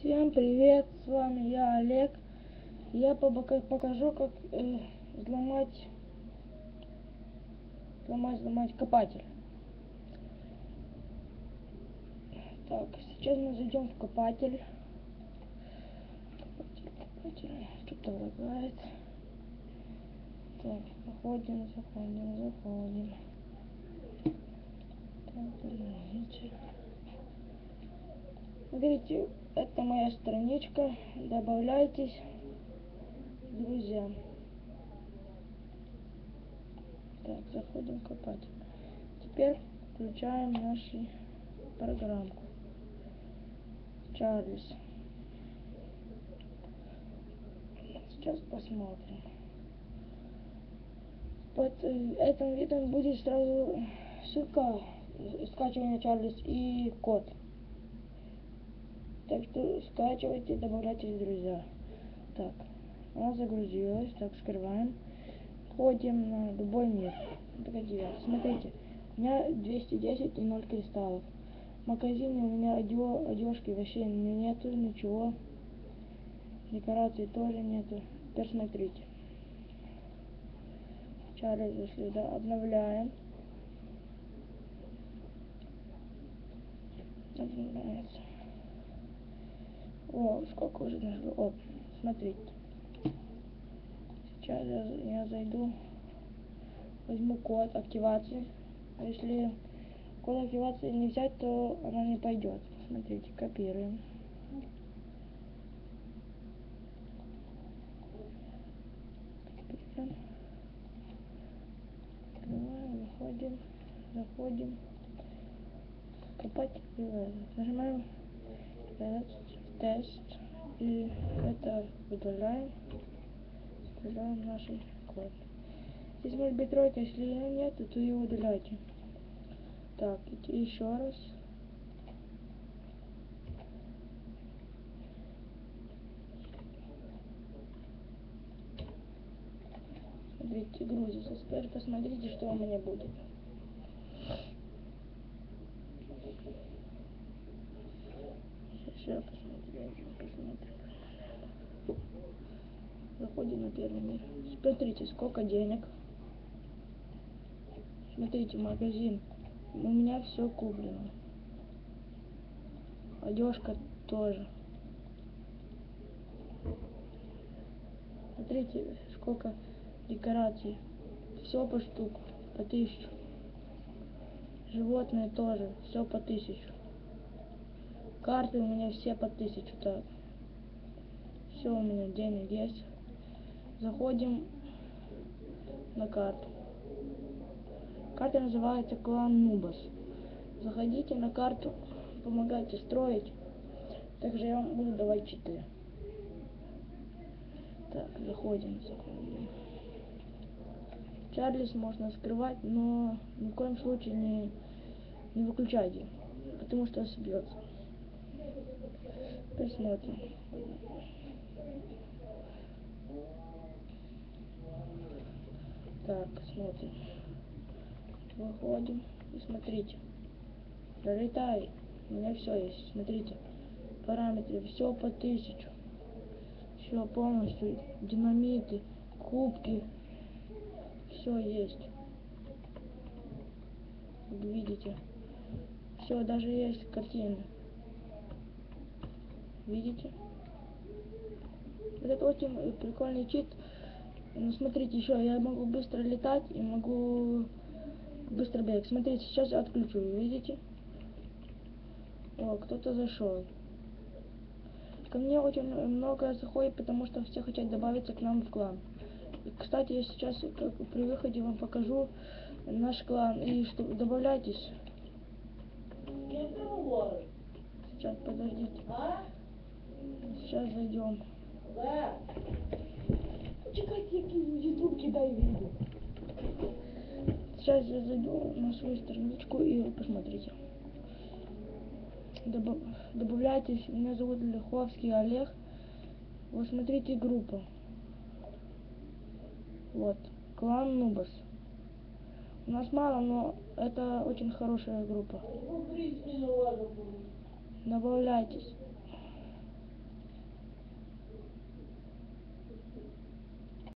Всем привет, с вами я Олег. Я покажу, как э, взломать, взломать, взломать копатель. Так, сейчас мы зайдем в копатель. Копатель, копатель. Что-то лагает. Так, заходим, заходим, заходим. Так, подождите. Смотрите, это моя страничка. Добавляйтесь, друзья. Так, заходим в копатель. Теперь включаем нашу программку. Чарльз. Сейчас посмотрим. Под э, этим видом будет сразу ссылка э, скачивания Чарльз и код. Так что скачивайте, добавляйте в друзья. Так, она загрузилась. Так, скрываем. Входим на любой мир. Погоди, смотрите. У меня 210 и 0 кристаллов. В магазине у меня одё, одежки вообще нету, ничего. Декораций тоже нету. Теперь смотрите. Чарльз зашли, да, обновляем. Обновляется. О, сколько уже нашло. О, смотрите. Сейчас я, я зайду, возьму код активации. Если код активации не взять, то она не пойдет. Смотрите, копируем. Открываем, выходим, заходим. Копать Нажимаем тест и это удаляем удаляем наш код. Здесь может быть тройка если ее нет то ее удаляйте так еще раз. Смотрите грузится теперь посмотрите что у меня будет. Сейчас посмотрим. Заходим на первый мир. Смотрите, сколько денег. Смотрите, магазин. У меня все куплено. Одежка тоже. Смотрите, сколько декораций. Все по штуку, по тысячу. Животные тоже, все по тысячу. Карты у меня все по тысячу, так. Все у меня денег есть. Заходим на карту. Карта называется клан Нубас. Заходите на карту, помогайте строить. Также я вам буду давать читы. Так, заходим, заходим. Чарльз можно скрывать, но ни в коем случае не, не выключайте, потому что собьется. Посмотрим. Так, смотрим. Выходим и смотрите. Пролетай. У меня все есть. Смотрите. Параметры. Все по тысячу. Все полностью. Динамиты, кубки. Все есть. Как видите. Все, даже есть картины. Видите? Это очень прикольный чит. Ну, смотрите, еще я могу быстро летать и могу быстро бегать. Смотрите, сейчас я отключу, видите? О, кто-то зашел. Ко мне очень много заходит, потому что все хотят добавиться к нам в клан. И, кстати, я сейчас как при выходе вам покажу наш клан. И что добавляйтесь. Сейчас, подождите. Сейчас зайдем. Чекайте, який ютуб кидаю видео. Сейчас я зайду на свою страничку и посмотрите. Добав... Добавляйтесь, меня зовут Лиховский Олег. Вот смотрите группу. Вот, клан Нубас. У нас мало, но это очень хорошая группа. Добавляйтесь.